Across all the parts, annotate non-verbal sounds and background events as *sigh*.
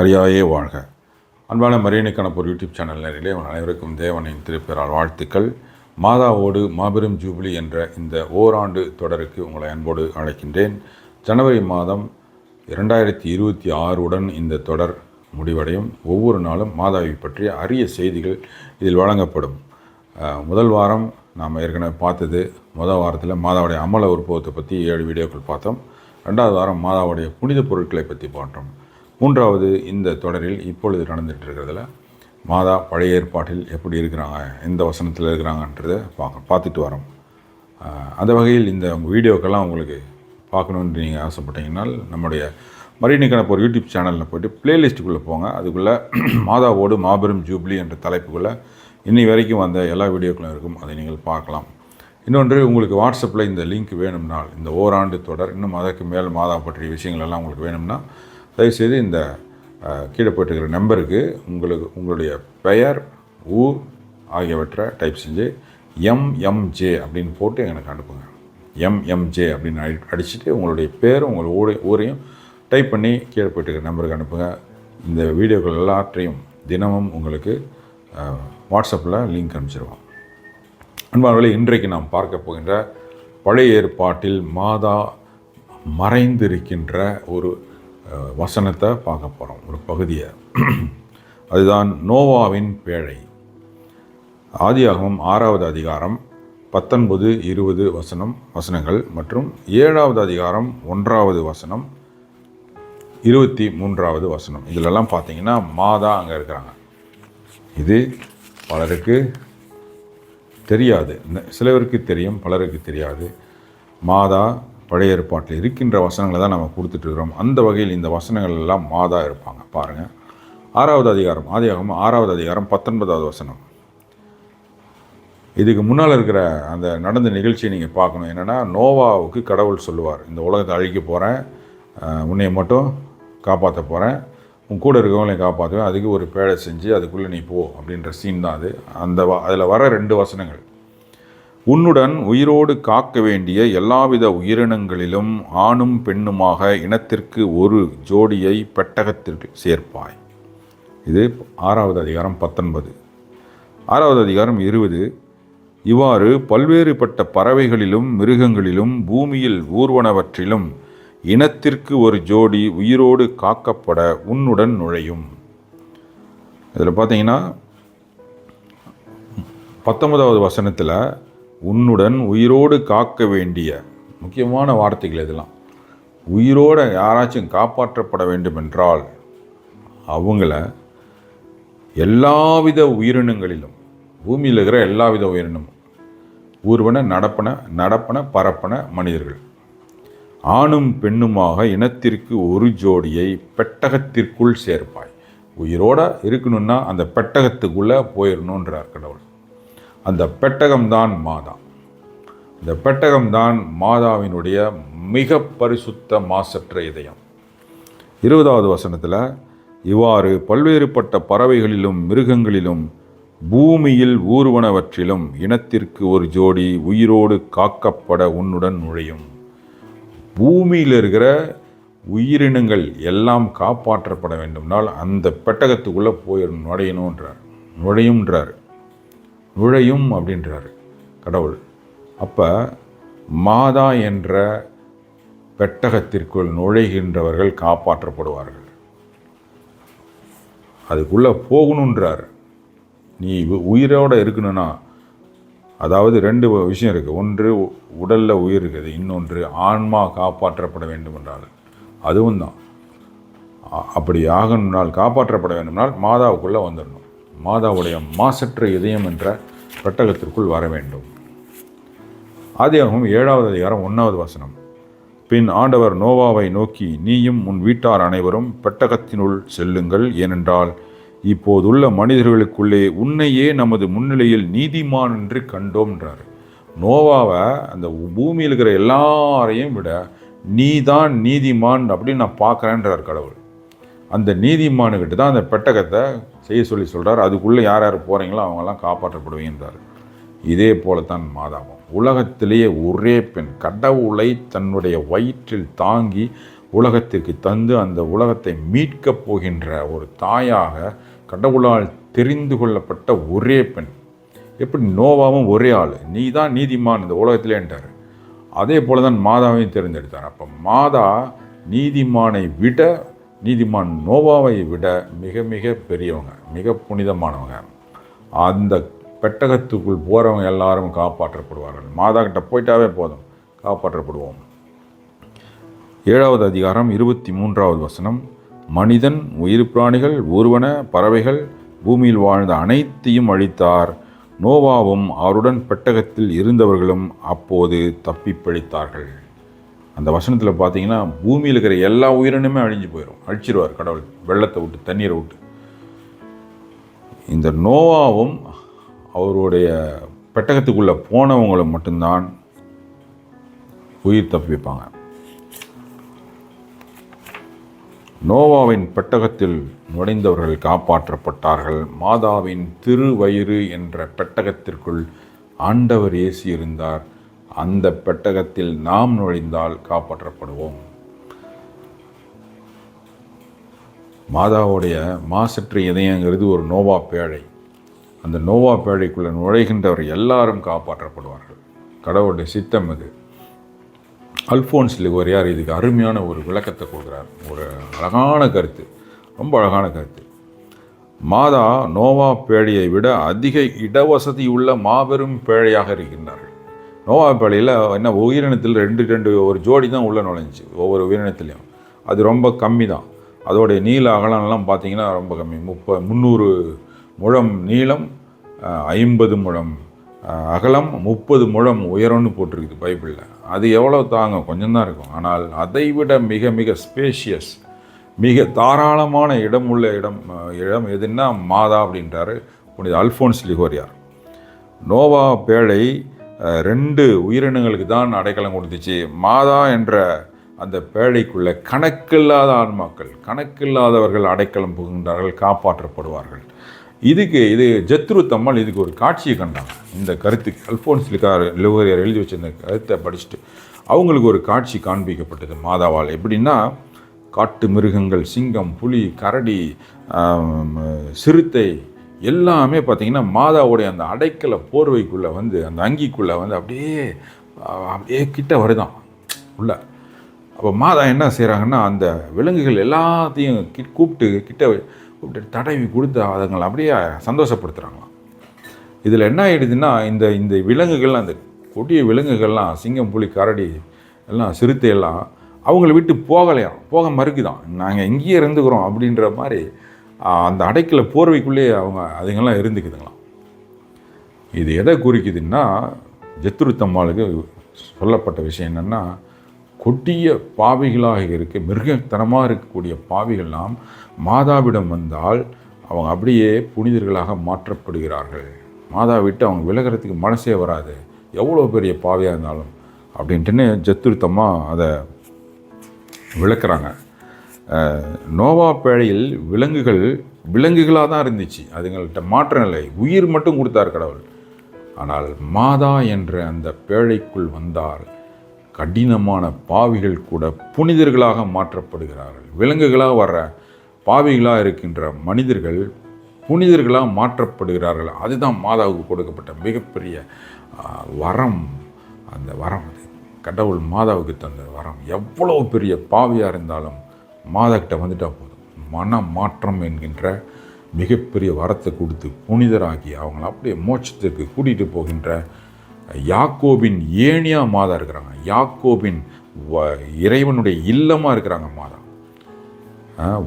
மரியாதையே வாழ்க. அன்பான மரியணை கணப்பூர் யூடியூப் சேனல் நேரிலே உங்கள் அனைவருக்கும் தேவனின் திருப்பெறால் வாழ்த்துக்கள். மாதாவோடு மாபெரும் ஜூபிலி என்ற இந்த ஓராண்டு தொடருக்கு உங்களை அன்போடு அழைக்கின்றேன். ஜனவரி மாதம் இரண்டாயிரத்தி இருபத்தி ஆறுடன் இந்த தொடர் முடிவடையும். ஒவ்வொரு நாளும் மாதாவை பற்றிய அரிய செய்திகள் இதில் வழங்கப்படும். முதல் வாரம் நாம் ஏற்கனவே பார்த்தது. முதல் வாரத்தில் மாதாவுடைய அமல உற்பவத்தை பற்றி ஏழு வீடியோக்கள் பார்த்தோம். ரெண்டாவது வாரம் மாதாவுடைய புனித பொருட்களை பற்றி பார்த்தோம். மூன்றாவது இந்த தொடரில் இப்பொழுது நடந்துட்டு இருக்கிறதுல மாதா பழைய ஏற்பாட்டில் எப்படி இருக்கிறாங்க எந்த வசனத்தில் இருக்கிறாங்கன்றதை பார்க்க பார்த்துட்டு வரோம். அந்த வகையில் இந்த வீடியோக்கெல்லாம் உங்களுக்கு பார்க்கணுன்ட்டு நீங்கள் ஆசைப்பட்டீங்கன்னால் நம்முடைய மரியணிக்கான ஒரு யூடியூப் சேனலில் போய்ட்டு பிளேலிஸ்ட்டுக்குள்ளே போங்க. அதுக்குள்ளே *clears throat* மாதாவோடு மாபெரும் ஜூப்ளி என்ற தலைப்புக்குள்ளே இன்னி வரைக்கும் வந்த எல்லா வீடியோக்களும் இருக்கும். அதை நீங்கள் பார்க்கலாம். இன்னொன்று உங்களுக்கு வாட்ஸ்அப்பில் இந்த லிங்க் வேணும்னால் இந்த ஓராண்டு தொடர் இன்னும் அதற்கு மேல் மாதா பற்றிய விஷயங்கள் எல்லாம் உங்களுக்கு வேணும்னா தயவுசெய்து இந்த கீழே போட்டுக்கிற நம்பருக்கு உங்களுக்கு உங்களுடைய பெயர் ஊர் ஆகியவற்றை டைப் செஞ்சு எம்எம்ஜே அப்படின்னு போட்டு எனக்கு அனுப்புங்க. எம்எம்ஜே அப்படின்னு அடி அடிச்சுட்டு உங்களுடைய பேரும் உங்கள் ஊரை ஊரையும் டைப் பண்ணி கீழே போயிட்டு நம்பருக்கு அனுப்புங்க. இந்த வீடியோக்கள் எல்லாற்றையும் தினமும் உங்களுக்கு வாட்ஸ்அப்பில் லிங்க் அனுப்பிச்சிருவோம். அன்பானவர்களே இன்றைக்கு நாம் பார்க்க போகின்ற பழைய ஏற்பாட்டில் மாதா மறைந்திருக்கின்ற ஒரு வசனத்தை பார்க்க போகிறோம் ஒரு பகுதியை. அதுதான் நோவாவின் பேழை. ஆதியாகமம் ஆறாவது அதிகாரம் பத்தொன்பது இருபது வசனம் வசனங்கள் மற்றும் ஏழாவது அதிகாரம் ஒன்றாவது வசனம் இருபத்தி மூன்றாவது வசனம். இதிலெல்லாம் பார்த்தீங்கன்னா மாதா அங்கே இருக்கிறாங்க. இது பலருக்கு தெரியாது. சிலவருக்கு சிலருக்கு தெரியும் பலருக்கு தெரியாது. மாதா பழைய ஏற்பாட்டில் இருக்கின்ற வசனங்களை தான் நம்ம கொடுத்துட்ருக்கிறோம் அந்த வகையில் இந்த வசனங்கள் எல்லாம் மாதா இருப்பாங்க. பாருங்கள் ஆறாவது அதிகாரம் ஆதியாகவும் ஆறாவது அதிகாரம் பத்தொன்பதாவது வசனம். இதுக்கு முன்னால் இருக்கிற அந்த நடந்த நிகழ்ச்சியை நீங்கள் பார்க்கணும். என்னென்னா நோவாவுக்கு கடவுள் சொல்லுவார். இந்த உலகத்தை அழிக்க போகிறேன் உன்னைய மட்டும் காப்பாற்ற போகிறேன் உன் கூட இருக்கவங்களையும் காப்பாற்றுவேன் அதுக்கு ஒரு பேழை செஞ்சு அதுக்குள்ளே நீ போ அப்படின்ற சீன் தான் அது. அந்த அதில் வர ரெண்டு வசனங்கள். உன்னுடன் உயிரோடு காக்க வேண்டிய எல்லாவித உயிரினங்களிலும் ஆணும் பெண்ணுமாக இனத்திற்கு ஒரு ஜோடியை பெட்டகத்திற்கு சேர்ப்பாய். இது ஆறாவது அதிகாரம் பத்தொன்பது. ஆறாவது அதிகாரம் இருபது. இவ்வாறு பல்வேறுபட்ட பறவைகளிலும் மிருகங்களிலும் பூமியில் ஊர்வனவற்றிலும் இனத்திற்கு ஒரு ஜோடி உயிரோடு காக்கப்பட உன்னுடன் நுழையும். இதில் பார்த்தீங்கன்னா பத்தொன்பதாவது வசனத்தில் உன்னுடன் உயிரோடு காக்க வேண்டிய முக்கியமான வார்த்தைகள் இதெல்லாம். உயிரோடு யாராச்சும் காப்பாற்றப்பட வேண்டும் என்றால் அவங்கள எல்லாவித உயிரினங்களிலும் பூமியில் இருக்கிற எல்லாவித உயிரினமும் ஊர்வன நடப்பன நடப்பன பரப்பன மனிதர்கள். ஆணும் பெண்ணுமாக இனத்திற்கு ஒரு ஜோடியை பெட்டகத்திற்குள் சேர்ப்பாய். உயிரோட இருக்கணும்னா அந்த பெட்டகத்துக்குள்ளே போயிடணுன்றார் கடவுள். அந்த பெட்டகம்தான் மாதா. இந்த பெட்டகம்தான் மாதாவினுடைய மிக பரிசுத்த மாசற்ற இதயம். இருபதாவது வசனத்தில் இவ்வாறு பல்வேறுபட்ட பறவைகளிலும் மிருகங்களிலும் பூமியில் ஊர்வனவற்றிலும் இனத்திற்கு ஒரு ஜோடி உயிரோடு காக்கப்பட உன்னுடன் நுழையும். பூமியில் இருக்கிற உயிரினங்கள் எல்லாம் காப்பாற்றப்பட வேண்டும்னால் அந்த பெட்டகத்துக்குள்ளே போய் நுழையணுன்றார் நுழையும்ன்றார். நுழையும் அப்படின்றார் கடவுள். அப்போ மாதா என்ற பெட்டகத்திற்குள் நுழைகின்றவர்கள் காப்பாற்றப்படுவார்கள். அதுக்குள்ளே போகணுன்றார். நீ உயிரோடு உயிரோட இருக்கணும்னா அதாவது ரெண்டு விஷயம் இருக்குது ஒன்று உடலில் உயிர் இருக்குது. இன்னொன்று ஆன்மா காப்பாற்றப்பட வேண்டும் என்றால். அதுவும் தான் அப்படி ஆகணும்னால் காப்பாற்றப்பட வேண்டும்னால் மாதாவுக்குள்ளே வந்துடணும் மாதாவுடைய மாசற்ற இதயம் என்ற பெட்டகத்திற்குள் வர வேண்டும். ஆதியாகவும் ஏழாவது அதிகாரம் ஒன்றாவது வசனம். பின் ஆண்டவர் நோவாவை நோக்கி நீயும் உன் வீட்டார் அனைவரும் பெட்டகத்தினுள் செல்லுங்கள். ஏனென்றால் இப்போதுள்ள மனிதர்களுக்குள்ளே உன்னையே நமது முன்னிலையில் நீதிமான் என்று கண்டோம்ன்றார் நோவாவை அந்த பூமியில் இருக்கிற எல்லாரையும் விட நீதான் நீதிமான் அப்படின்னு நான் பார்க்குறேன்றார் கடவுள். அந்த நீதிமானுக்கிட்ட தான் அந்த பெட்டகத்தை செய்ய சொல்லி சொல்கிறார் அதுக்குள்ளே யார் யார் போகிறீங்களோ அவங்கெல்லாம் காப்பாற்றப்படுவீங்கிறார் இதே போலத்தான் மாதாவும். உலகத்திலேயே ஒரே பெண் கடவுளை தன்னுடைய வயிற்றில் தாங்கி உலகத்திற்கு தந்து அந்த உலகத்தை மீட்கப் போகின்ற ஒரு தாயாக கடவுளால் தெரிந்து கொள்ளப்பட்ட ஒரே பெண். எப்படி? நோவாவும் ஒரே ஆள். நீ தான் நீதிமான் இந்த உலகத்திலேன்றார். அதே போல தான் மாதாவையும் தேர்ந்தெடுத்தார். அப்போ மாதா நீதிமானை விட நீதிமான் நோவாவை விட மிக மிக பெரியவங்க மிக புனிதமானவங்க. அந்த பெட்டகத்துக்குள் போகிறவங்க எல்லாரும் காப்பாற்றப்படுவார்கள். மாதா கிட்ட போயிட்டாவே போதும் காப்பாற்றப்படுவோம். ஏழாவது அதிகாரம் இருபத்தி மூன்றாவது வசனம். மனிதன் உயிர் பிராணிகள் ஊர்வன பறவைகள் பூமியில் வாழ்ந்த அனைத்தையும் அழித்தார். நோவாவும் அவருடன் பெட்டகத்தில் இருந்தவர்களும் அப்போது தப்பி பிழைத்தார்கள். அந்த வசனத்தில் பார்த்தீங்கன்னா பூமியில் இருக்கிற எல்லா உயிரினுமே அழிஞ்சு போயிடும் அழிச்சிருவார் கடவுள். வெள்ளத்தை விட்டு தண்ணீரை விட்டு. இந்த நோவாவும் அவருடைய பெட்டகத்துக்குள்ளே போனவங்களும் மட்டும்தான் உயிர் தப்பி வைப்பாங்க. நோவாவின் பெட்டகத்தில் நுழைந்தவர்கள் காப்பாற்றப்பட்டார்கள். மாதாவின் திருவயிறு என்ற பெட்டகத்திற்குள் ஆண்டவர் இயேசு இருந்தார். அந்த பெட்டகத்தில் நாம் நுழைந்தால் காப்பாற்றப்படுவோம். மாதாவுடைய மாசற்று இதயங்கிறது ஒரு நோவா பேழை. அந்த நோவா பேழைக்குள்ளே நுழைகின்றவர் எல்லாரும் காப்பாற்றப்படுவார்கள். கடவுளுடைய சித்தம் இது. அல்ஃபோன்ஸ் லிகோரியார் இதுக்கு அருமையான ஒரு விளக்கத்தை கொடுக்குறார். ஒரு அழகான கருத்து. ரொம்ப அழகான கருத்து. மாதா நோவா பேழையை விட அதிக இடவசதி உள்ள மாபெரும் பேழையாக இருக்கின்றார்கள். நோவா என்ன உயிரினத்தில் ரெண்டு ரெண்டு ஒரு ஜோடி தான் உள்ளே நுழைஞ்சி ஒவ்வொரு உயிரினத்துலேயும். அது ரொம்ப கம்மி தான். அதோடைய நீள அகலம்லாம் பார்த்தீங்கன்னா ரொம்ப கம்மி. முப்ப முந்நூறு முழம் நீளம் ஐம்பது முழம் அகலம் முப்பது முழம் உயரம்னு போட்டிருக்குது பைபிளில். அது எவ்வளோ தாங்கும்? கொஞ்சம்தான் இருக்கும். ஆனால் அதை விட மிக மிக ஸ்பேஷியஸ் மிக தாராளமான இடம் உள்ள இடம் இடம் எதுன்னா மாதா அப்படின்றாரு புனித அல்ஃபோன்ஸ் லிகோரியார். நோவா பேழை ரெண்டு உயிரினங்களுக்கு தான் அடைக்கலம் கொடுத்துச்சு. மாதா என்ற அந்த பேழைக்குள்ள கணக்கில்லாத ஆன்மாக்கள் கணக்கில்லாதவர்கள் அடைக்கலம் புகுகின்றார்கள் காப்பாற்றப்படுவார்கள். இதுக்கு இது ஜத்ரு தம்மால் இதுக்கு ஒரு காட்சியை கண்டாங்க. இந்த கருத்துக்கு அல்ஃபோன்ஸ் லிகார் எழுதி வச்சிருந்த கருத்தை படிச்சுட்டு அவங்களுக்கு ஒரு காட்சி காண்பிக்கப்பட்டது மாதாவால். எப்படின்னா காட்டு மிருகங்கள் சிங்கம் புலி கரடி சிறுத்தை எல்லாமே பார்த்திங்கன்னா மாதாவுடைய அந்த அடைக்கல போர்வைக்குள்ளே வந்து அந்த அங்கிக்குள்ளே வந்து அப்படியே அப்படியே கிட்ட வருதான். உள்ள. அப்போ மாதா என்ன செய்கிறாங்கன்னா அந்த விலங்குகள் எல்லாத்தையும் கி கூப்பிட்டு கிட்ட கூப்பிட்டு தடவி கொடுத்து அதுங்களை அப்படியே சந்தோஷப்படுத்துகிறாங்களாம் இதில் என்ன ஆகிடுதுன்னா இந்த இந்த விலங்குகள்லாம் அந்த கொடிய விலங்குகள்லாம் சிங்கம் புலி கரடி எல்லாம் சிறுத்தை எல்லாம் அவங்கள விட்டு போகலையாம். போக மறுக்குதான். நாங்கள் இங்கேயே இருந்துக்கிறோம் அப்படின்ற மாதிரி அந்த அடைக்கல போர்வைக்குள்ளே அவங்க அதுங்கெல்லாம் இருந்துக்குதுங்களாம். இது எதை குறிக்குதுன்னா ஜெத்துருத்தம்மாளுக்கு சொல்லப்பட்ட விஷயம் என்னென்னா கொடிய பாவிகளாக இருக்க மிருகத்தனமாக இருக்கக்கூடிய பாவிகள்லாம் மாதாவிடம் வந்தால் அவங்க அப்படியே புனிதர்களாக மாற்றப்படுகிறார்கள். மாதா விட்டு அவங்க விலகிறதுக்கு மனசே வராது. எவ்வளோ பெரிய பாவியாக இருந்தாலும் அப்படின்ட்டுன்னு ஜத்துருத்தமாக அதை விளக்குறாங்க. நோவா பேழையில் விலங்குகள் விலங்குகளாக தான் இருந்துச்சு. அதுங்கள்ட்ட மாற்றம் இல்லை. உயிர் மட்டும் கொடுத்தார் கடவுள். ஆனால் மாதா என்ற அந்த பேழைக்குள் வந்தால் கடினமான பாவிகள் கூட புனிதர்களாக மாற்றப்படுகிறார்கள். விலங்குகளாக வர்ற பாவிகளாக இருக்கின்ற மனிதர்கள் புனிதர்களாக மாற்றப்படுகிறார்கள். அதுதான் மாதாவுக்கு கொடுக்கப்பட்ட மிகப்பெரிய வரம். அந்த வரம் அது. கடவுள் மாதாவுக்கு தந்த வரம். எவ்வளோ பெரிய பாவியாக இருந்தாலும் மாதாக்கிட்ட வந்துட்டால் போதும். மன மாற்றம் என்கின்ற மிகப்பெரிய வரத்தை கொடுத்து புனிதராகி அவங்கள அப்படியே மோட்சத்திற்கு கூட்டிகிட்டு போகின்ற யாக்கோபின் ஏணியாக மாதா இருக்கிறாங்க. யாக்கோபின் வ- இறைவனுடைய இல்லமாக இருக்கிறாங்க மாதா.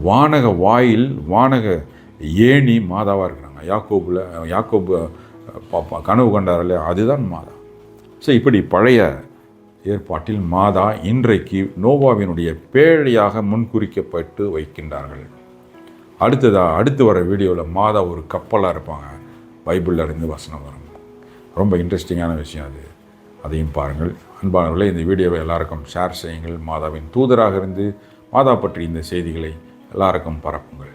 வானக வாயில் வானக ஏணி மாதாவாக இருக்கிறாங்க. யாக்கோபில் யாக்கோபு பாப்பா கனவு கண்டார் இல்லையா? அதுதான் மாதா. ஸோ இப்படி பழைய ஏற்பாட்டில் மாதா இன்றைக்கு நோவாவினுடைய பேழையாக முன்குறிக்கப்பட்டு வைக்கின்றார்கள். அடுத்ததாக அடுத்து வர வீடியோவில் மாதா ஒரு கப்பலாக இருப்பாங்க. பைபிளில் இருந்து வசனம் வரும். ரொம்ப இன்ட்ரெஸ்டிங்கான விஷயம் அது. அதையும் பாருங்கள். அன்பானவர்களே இந்த வீடியோவை எல்லாருக்கும் ஷேர் செய்யுங்கள். மாதாவின் தூதராக இருந்து மாதா பற்றி இந்த செய்திகளை எல்லாருக்கும் பரப்புங்கள்.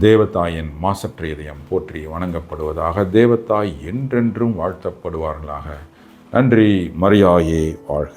தேவதாயின் மாசற்ற இதயம் போற்றி வணங்கப்படுவதாக தேவதாய் என்றென்றும் வாழ்த்தப்படுவார்களாக. நன்றி மரியாயே வாழ்க.